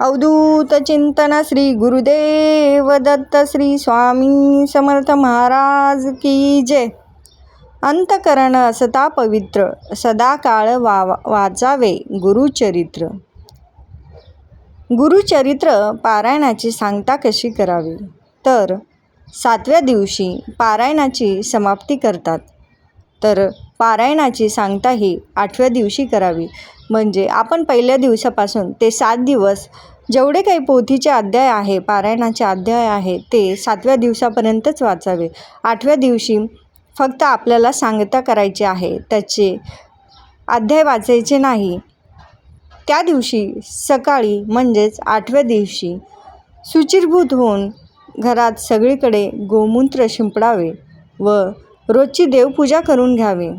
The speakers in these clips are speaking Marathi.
अवधूत चिंतन श्री गुरुदेव दत्त श्री स्वामी समर्थ महाराज की जय. अंतकरण असता पवित्र सदा काळ वा वाचावे गुरुचरित्र. गुरुचरित्र पारायणाची सांगता कशी करावी? तर सातव्या दिवशी पारायणाची समाप्ती करतात. तर पारायणाची सांगता ही आठव्या दिवशी करावी. म्हणजे आपण पहिल्या दिवसापासून ते सात दिवस जेवढे काही पोथीचे अध्याय आहे पारायणाचे अध्याय आहे ते सातव्या दिवसापर्यंतच वाचावे. आठव्या दिवशी फक्त आपल्याला सांगता करायची आहे त्याचे अध्याय वाचायचे नाही. त्या दिवशी सकाळी म्हणजेच आठव्या दिवशी शुचिर्भूत होऊन घरात सगळीकडे गोमूत्र शिंपडावे व रोजची देवपूजा करून घ्यावी.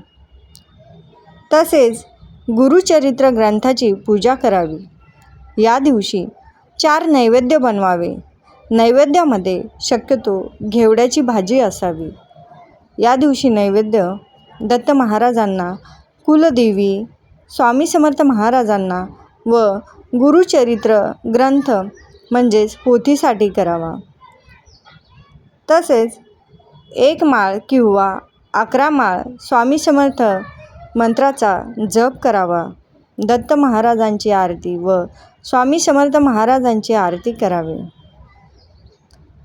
तसेच गुरुचरित्र ग्रंथाची पूजा करावी. या दिवशी चार नैवेद्य बनवावे. नैवेद्यामध्ये शक्यतो घेवड्याची भाजी असावी. या दिवशी नैवेद्य दत्त महाराजांना कुलदेवी स्वामी समर्थ महाराजांना व गुरुचरित्र ग्रंथ म्हणजेच पोथीसाठी करावा. तसेच एक माळ किंवा अकरा माळ स्वामी समर्थ मंत्राचा जप करावा. दत्त महाराजांची आरती व स्वामी समर्थ महाराजांची आरती करावी.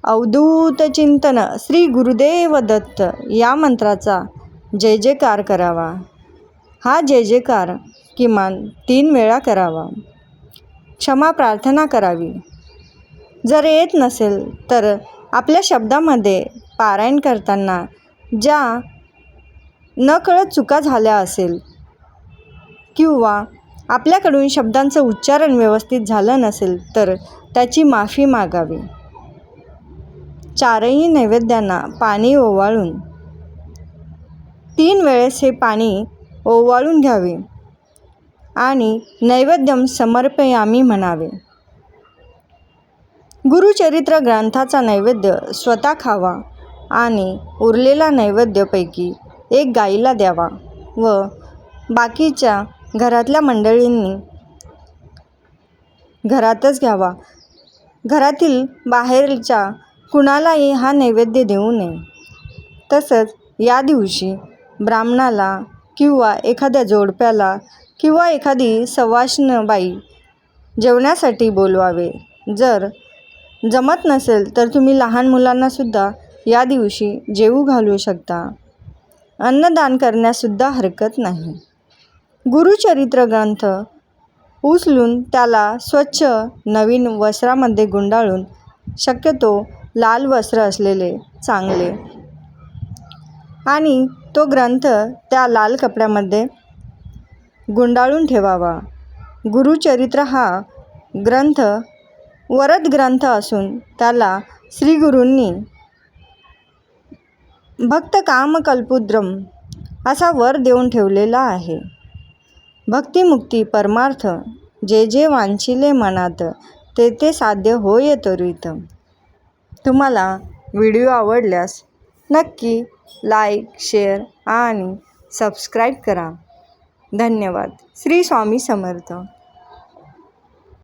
अवधूत चिंतन श्री गुरुदेव दत्त या मंत्राचा जय जयकार करावा. हा जय जयकार किमान तीन वेळा करावा. क्षमा प्रार्थना करावी. जर येत नसेल तर आपल्या शब्दामध्ये पारायण करताना ज्या नकळत चुका झाल्या असेल. किंवा आपल्याकडून शब्दांचं उच्चारण व्यवस्थित झालं नसेल तर त्याची माफी मागावी. चारही नैवेद्यांना पाणी ओवाळून. तीन वेळेस हे पाणी ओवाळून घ्यावे आणि नैवेद्यम समर्पयामी म्हणावे. गुरुचरित्र ग्रंथाचा नैवेद्य स्वतः खावा आणि उरलेला नैवेद्यपैकी एक गाईला द्यावा व बाकीच्या घरातल्या मंडळींनी घरातच घ्यावा. घरातील बाहेरच्या कुणालाही हा नैवेद्य देऊ नये. तसंच या दिवशी ब्राह्मणाला किंवा एखाद्या जोडप्याला किंवा एखादी सवाष्णबाई जेवण्यासाठी बोलवावे. जर जमत नसेल तर तुम्ही लहान मुलांनासुद्धा या दिवशी जेवू घालू शकता. अन्नदान करण्यासुद्धा हरकत नाही. गुरुचरित्र ग्रंथ उचलून त्याला स्वच्छ नवीन वस्त्रामध्ये गुंडाळून शक्यतो लाल वस्त्र असलेले चांगले. आणि तो ग्रंथ त्या लाल कपड्यामध्ये गुंडाळून ठेवावा. गुरुचरित्र हा ग्रंथ वरद ग्रंथ असून त्याला श्रीगुरूंनी भक्त कामकल्पुद्रम असा वर देऊन ठेवलेला आहे. भक्तिमुक्ती परमार्थ जे जे वांछिले मनात ते ते साध्य होय तरुत. तुम्हाला व्हिडिओ आवडल्यास नक्की लाईक शेअर आणि सबस्क्राईब करा. धन्यवाद. श्री स्वामी समर्थ.